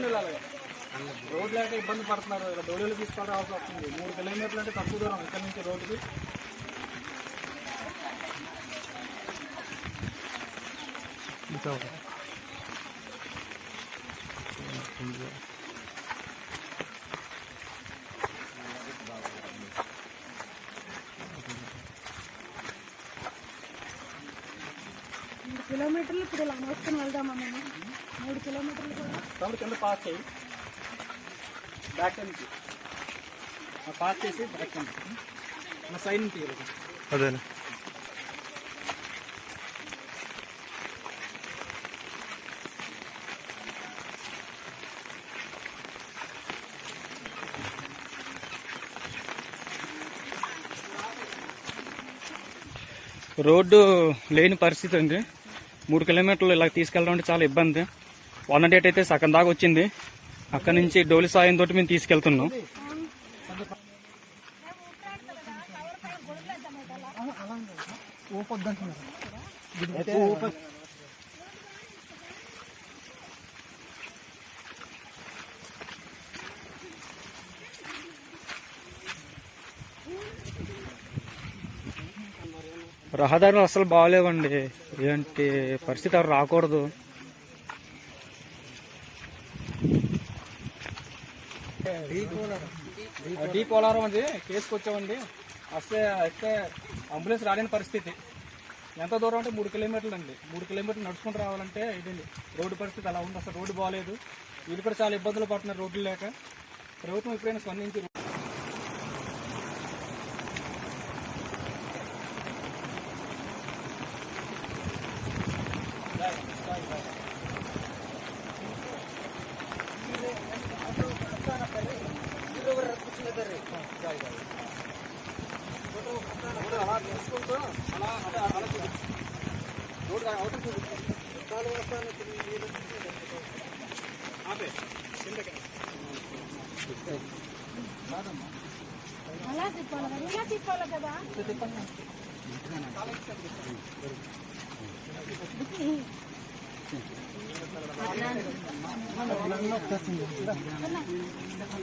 నడుచుకుని వెళ్ళాలి. రోడ్ లేక ఇబ్బంది పడుతున్నారు. ఇక్కడ డోలీలు తీసుకోవడం అవసరం వస్తుంది. మూడు కిలోమీటర్లు అంటే తక్కువ దూరం ఇక్కడ నుంచి రోడ్డుకి. కిలోమీటర్లు ఇప్పుడు ఇలా మోసుకొని వెళ్దామా మేము? మూడు కిలోమీటర్లు కూడా? తమ్ముడు కింద పాస్ చేయి. బ్యాక్ నుంచి ఆ పాస్ చేసి బ్యాక్ నుంచి నా నుంచి తీయలేదు అదేనా రోడ్డు లేని పరిస్థితి ఉంది. మూడు కిలోమీటర్లు ఇలా తీసుకెళ్ళడం అంటే చాలా ఇబ్బంది. వన్ డేట్ అయితే సగం దాకా వచ్చింది. అక్కడ నుంచి డోలి సాయం తోటి మేము తీసుకెళ్తున్నాం. రహదారులు అసలు బాగాలేవండి. ఏంటి పరిస్థితి రాకూడదు. డీ పోలారం అండి కేసుకు వచ్చామండి వస్తే అయితే అంబులెన్స్ రాలేని పరిస్థితి. ఎంత దూరం అంటే మూడు కిలోమీటర్లు అండి. మూడు కిలోమీటర్లు నడుచుకుంటూ రావాలంటే ఇదండి రోడ్డు పరిస్థితి అలా ఉంది. అసలు రోడ్డు బాగాలేదు వీళ్ళు కూడా చాలా ఇబ్బందులు పడుతున్నారు రోడ్లు లేక. ప్రభుత్వం ఎప్పుడైనా స్పందించి తీసుకుంటూ అలా అలా అలా చూపించు రోడ్డు అవతల చూపించు కాలు వస్తాను ఆపే కిందకి కాదమ్మా అలా తిప్పాలి కదా ఇలా తిప్పాలి కదా తిప్పండి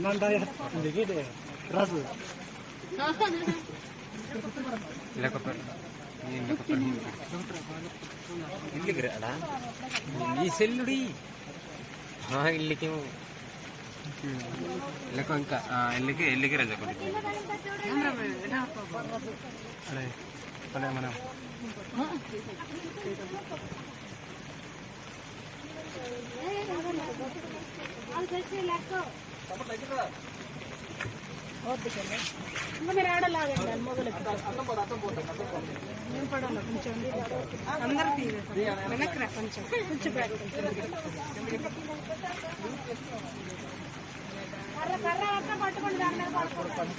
なんだや、できる。ラズ。ഇല്ലടാ ഈ സെല്ലുടി ആ ഇല്ലിക്കും ఇళ్ళకు ఇంకా ఎల్లికి ఎల్లికి రజ అదే మనం అది లెక్క మీరు ఆడలాగండి దాని మొదలు పడాలి కొంచెం అందరు వెనక్కి రా కొంచెం కొంచెం కర్ర కర్ర పట్టుకోండి దాని మీద పడుకోండి.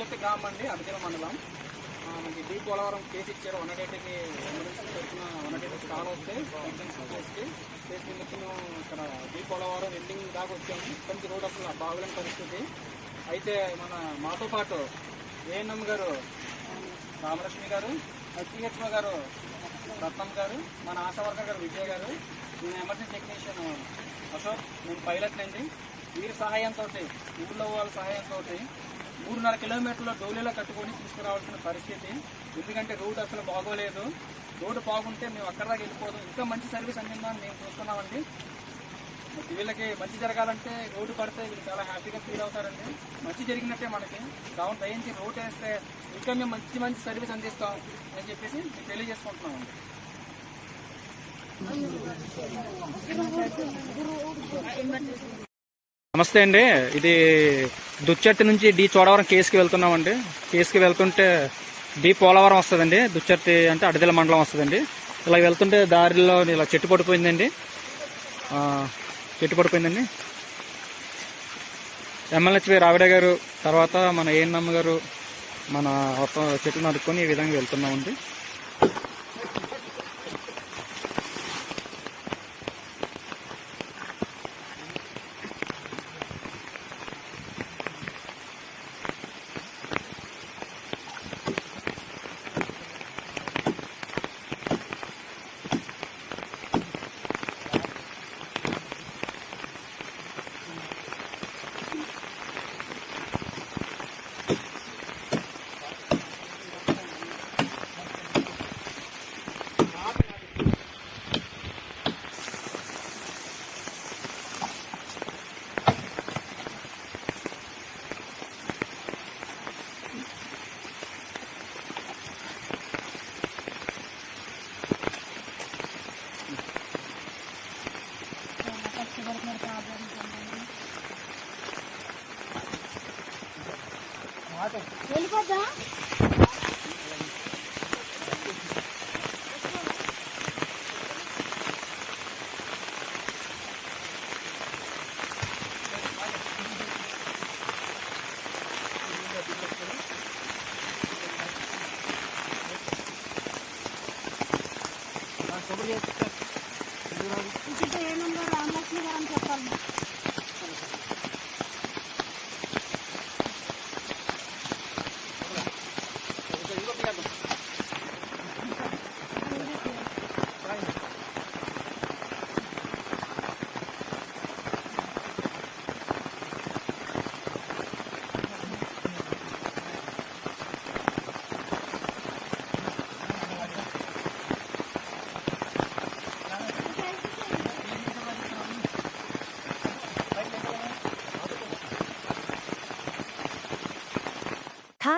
ఇది గ్రామం అండి అదిగిన మండలం మనకి డీ పోలవరం కేసు ఇచ్చారు. వన్ ఎయిటీకి తరఫున వన్ డేట్కి కాల్ వస్తే కేసుకి కేసు నిమిత్తం ఇక్కడ డీ పోలవరం ఎండింగ్ దాకా వచ్చాము. కొంచెం రోడ్ అసలు బాగలేని పరిస్థితి. అయితే మన మాతో పాటు ఏఎన్ఎం గారు రామలక్ష్మి గారు సిహెచ్ఓ గారు రత్నం గారు మన ఆశా వర్కర్ గారు విజయ్ గారు నేను ఎమర్జెన్సీ టెక్నీషియన్ అశోక్ నేను పైలట్ అండి వీరి సహాయంతో ఊళ్ళో వాళ్ళ సహాయంతో మూడున్నర కిలోమీటర్ల డోలీలో కట్టుకొని తీసుకురావాల్సిన పరిస్థితి. ఎందుకంటే రోడ్ అసలు బాగోలేదు. రోడ్డు బాగుంటే మేము అక్కడ దాకా వెళ్ళిపోదాం. ఇంకా మంచి సర్వీస్ అందిందని మేము చూస్తున్నామండి. వీళ్ళకి మంచి జరగాలంటే రోడ్డు పడితే వీళ్ళు చాలా హ్యాపీగా ఫీల్ అవుతారండి. మంచి జరిగినట్టే మనకి. కావున దయించి రోడ్ వేస్తే ఇంకా మేము మంచి మంచి సర్వీస్ అందిస్తాం అని చెప్పేసి మేము తెలియజేసుకుంటున్నామండి. నమస్తే అండి. ఇది దుచ్చర్తి నుంచి డి చోడవరం కేసుకి వెళ్తున్నామండి. కేసుకి వెళ్తుంటే డి పోలవరం వస్తుందండి. దుచ్చర్తి అంటే అడదిల మండలం వస్తుందండి. ఇలా వెళ్తుంటే దారిలో ఇలా చెట్టు పడిపోయిందండి. చెట్టు పడిపోయిందండి. ఎమ్మెల్యేహెచ్పి రావిడ గారు తర్వాత మన ఏఎన్ఎం గారు మన మొత్తం చెట్లు నరుక్కొని ఈ విధంగా వెళ్తున్నామండి. వెళ్ళిపోద్దా ఇక్కడ ఏ నెంబర్ రామలక్ష్మి గారు అని చెప్పాలి